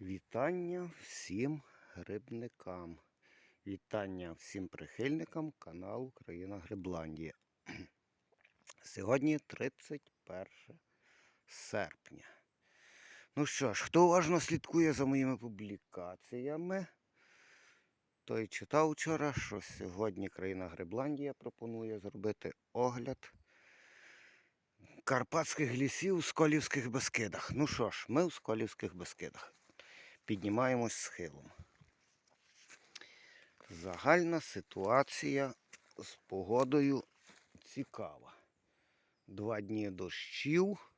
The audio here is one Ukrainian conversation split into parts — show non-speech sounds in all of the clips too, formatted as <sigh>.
Вітання всім грибникам. Вітання всім прихильникам каналу Країна Грибландія. <clears throat> Сьогодні 31 серпня. Ну що ж, хто уважно слідкує за моїми публікаціями, той читав вчора, що сьогодні країна Грибландія пропонує зробити огляд карпатських лісів у Сколівських Бескидах. Ну що ж, ми в Сколівських Бескидах піднімаємось схилом. Загальна ситуація з погодою цікава. Два дні дощів.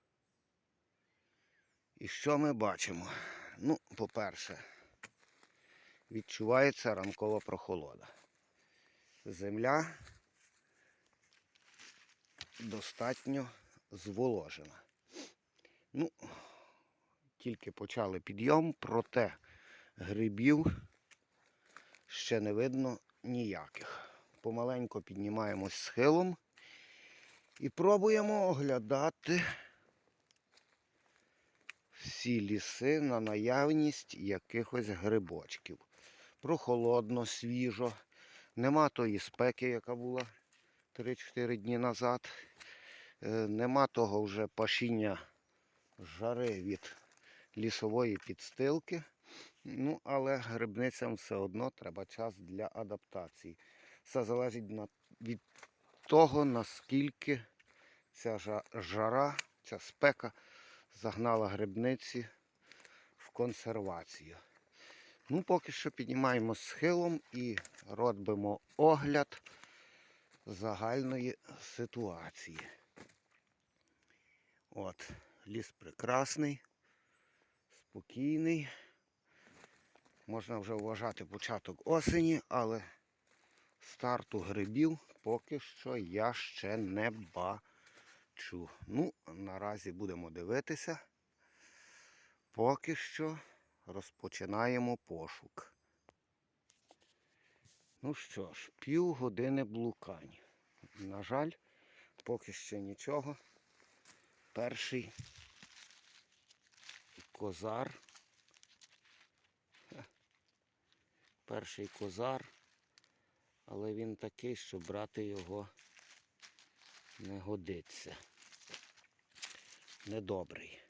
І що ми бачимо? Ну, по-перше, відчувається ранкова прохолода. Земля достатньо зволожена. Ну, тільки почали підйом, проте грибів ще не видно ніяких. Помаленько піднімаємось схилом і пробуємо оглядати всі ліси на наявність якихось грибочків. Прохолодно, свіжо. Нема тої спеки, яка була 3-4 дні назад. Е, Нема того вже пашіння жари від лісової підстилки. Ну, але грибницям все одно треба час для адаптації. Все залежить від того, наскільки ця жара, ця спека загнала грибниці в консервацію. Ну, поки що піднімаємо схилом і робимо огляд загальної ситуації. От, ліс прекрасний, спокійний. Можна вже вважати початок осені, але старту грибів поки що я ще не бачу. Ну, наразі будемо дивитися. Поки що розпочинаємо пошук. Ну що ж, пів години блукань. На жаль, поки що нічого. Перший козар. Перший козар, але він такий, що брати його не годиться. Недобрий.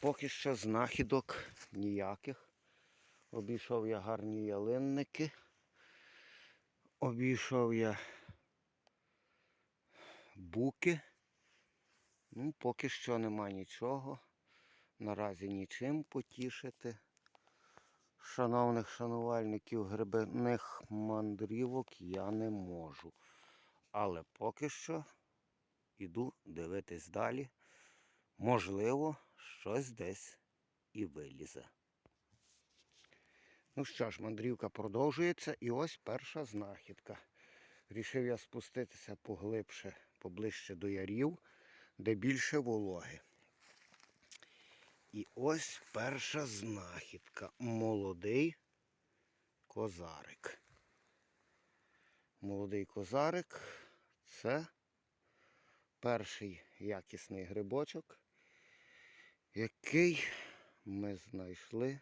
Поки що знахідок ніяких. Обійшов я гарні ялинники. Обійшов я буки. Ну, поки що нема нічого. Наразі нічим потішити. Шановних шанувальників грибних мандрівок я не можу. Але поки що іду дивитись далі. Можливо, щось десь і вилізе. Ну що ж, мандрівка продовжується і ось перша знахідка. Рішив я спуститися поглибше, поближче до ярів, де більше вологи. І ось перша знахідка. Молодий козарик. Молодий козарик це перший якісний грибочок, який ми знайшли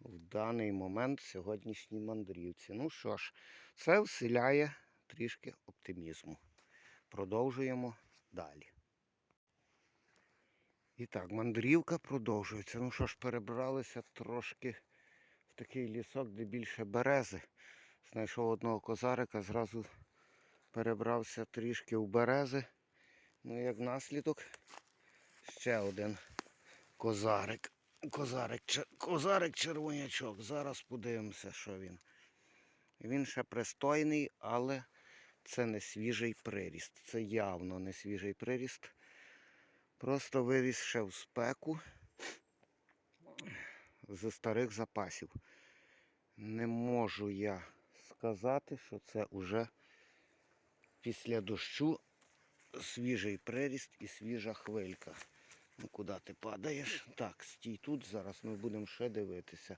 в даний момент в сьогоднішній мандрівці. Ну що ж, це вселяє трішки оптимізму. Продовжуємо далі. І так, мандрівка продовжується. Ну що ж, перебралися трошки в такий лісок, де більше берези. Знайшов одного козарика, зразу перебрався трішки в берези. Ну, як наслідок, ще один козарик. Козарик, козарик червонячок. Зараз подивимося, що він. Він ще пристойний, але це не свіжий приріст. Це явно не свіжий приріст. Просто вивіз ще в спеку з старих запасів. Не можу я сказати, що це уже після дощу свіжий приріст і свіжа хвилька. Ну куди ти падаєш? Так, стій тут, зараз ми будемо ще дивитися.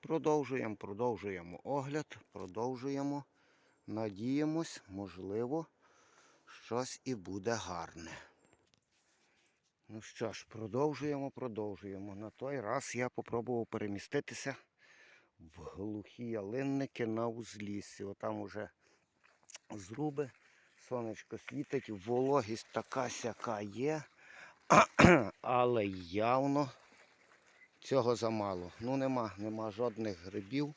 Продовжуємо, продовжуємо огляд, продовжуємо. Надіємось, можливо, щось і буде гарне. Ну що ж, продовжуємо, продовжуємо. На той раз я попробував переміститися в глухі ялинники на узліссі. Отам уже зруби, сонечко світить, вологість така сяка є, <clears throat> але явно цього замало. Ну нема, нема жодних грибів.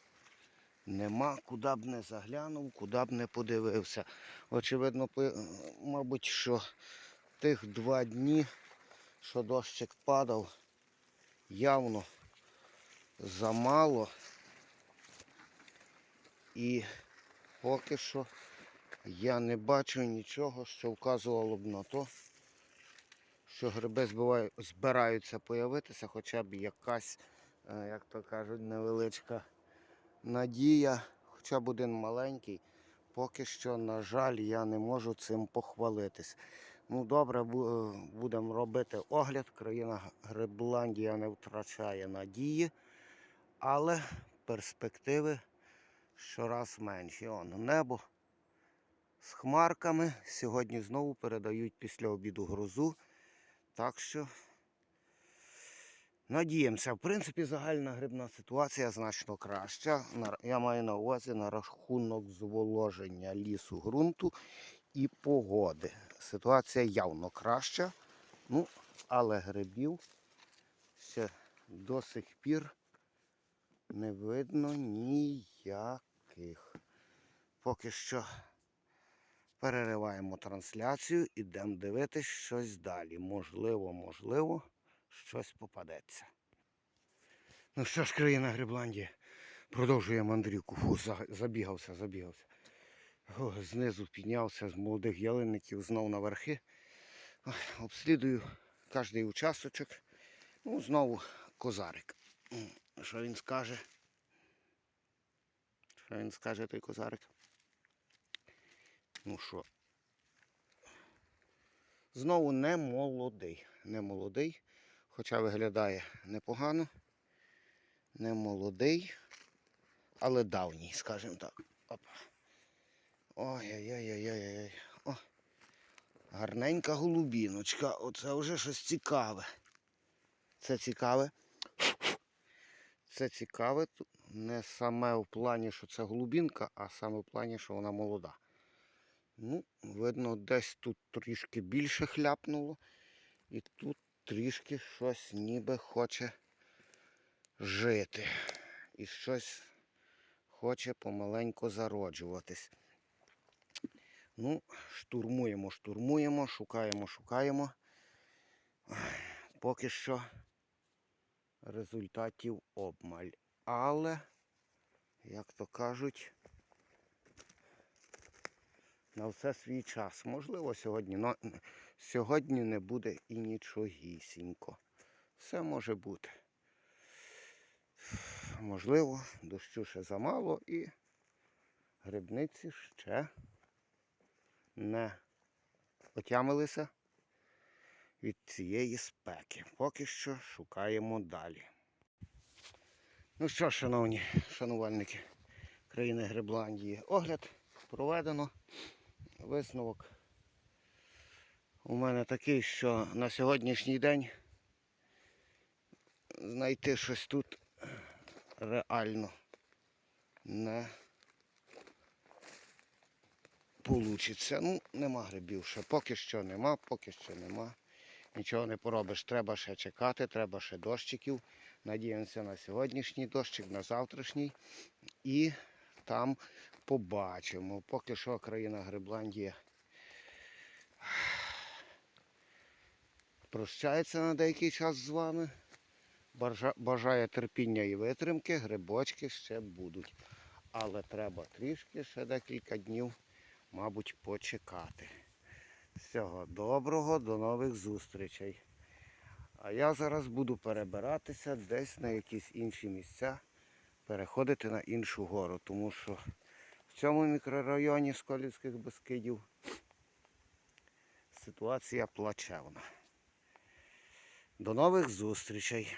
Нема, куди б не заглянув, куди б не подивився. Очевидно, мабуть, що тих два дні, що дощик падав, явно замало. І поки що я не бачу нічого, що вказувало б на то, що гриби збираються появитися, хоча б якась, е, як то кажуть, невеличка надія, хоча б один маленький. Поки що, на жаль, я не можу цим похвалитись. Ну, добре, е, будемо робити огляд. Країна Грибландія не втрачає надії, але перспективи щораз менші. Он небо з хмарками. Сьогодні знову передають після обіду грозу. Так що надіємося. В принципі, загальна грибна ситуація значно краща. Я маю на увазі на рахунок зволоження лісу ґрунту і погоди. Ситуація явно краща. Ну, але грибів ще до сих пір не видно ніяких. Поки що перериваємо трансляцію, ідемо дивитись щось далі. Можливо, можливо, щось попадеться. Ну що ж, країна Грибландія, продовжує мандрівку. Фу, забігався, забігався. О, знизу піднявся з молодих ялинників знов на верхи. Обслідую кожний участочок. Ну, знову козарик. Що він скаже? Що він скаже той козарик? Ну що? Знову не молодий. Не молодий, хоча виглядає непогано. Не молодий, але давній, скажімо так. Опа. Ой-ой-ой-ой-ой. О. Гарненька голубіночка. Оце вже щось цікаве. Це цікаве. Це цікаве. Не саме в плані, що це голубінка, а саме в плані, що вона молода. Ну, видно, десь тут трішки більше хляпнуло. І тут трішки щось ніби хоче жити. І щось хоче помаленьку зароджуватись. Ну, штурмуємо, штурмуємо, шукаємо, шукаємо. Поки що результатів обмаль. Але, як то кажуть, на все свій час. Можливо, сьогодні, но сьогодні не буде і нічогісінько. Все може бути. Можливо, дощу ще замало і грибниці ще не отямилися від цієї спеки. Поки що шукаємо далі. Ну що, шановні шанувальники країни Грибландії, огляд проведено. Висновок у мене такий, що на сьогоднішній день знайти щось тут реально не получиться. Ну, нема грибів ще. Поки що нема, поки що нема. Нічого не поробиш. Треба ще чекати, треба ще дощиків. Надіємося на сьогоднішній дощик, на завтрашній. І там побачимо. Поки що країна Грибландія прощається на деякий час з вами. Бажає терпіння і витримки, грибочки ще будуть. Але треба трішки ще декілька днів, мабуть, почекати. Всього доброго, до нових зустрічей. А я зараз буду перебиратися десь на якісь інші місця, переходити на іншу гору, тому що в цьому мікрорайоні Сколівських Бескидів ситуація плачевна. До нових зустрічей.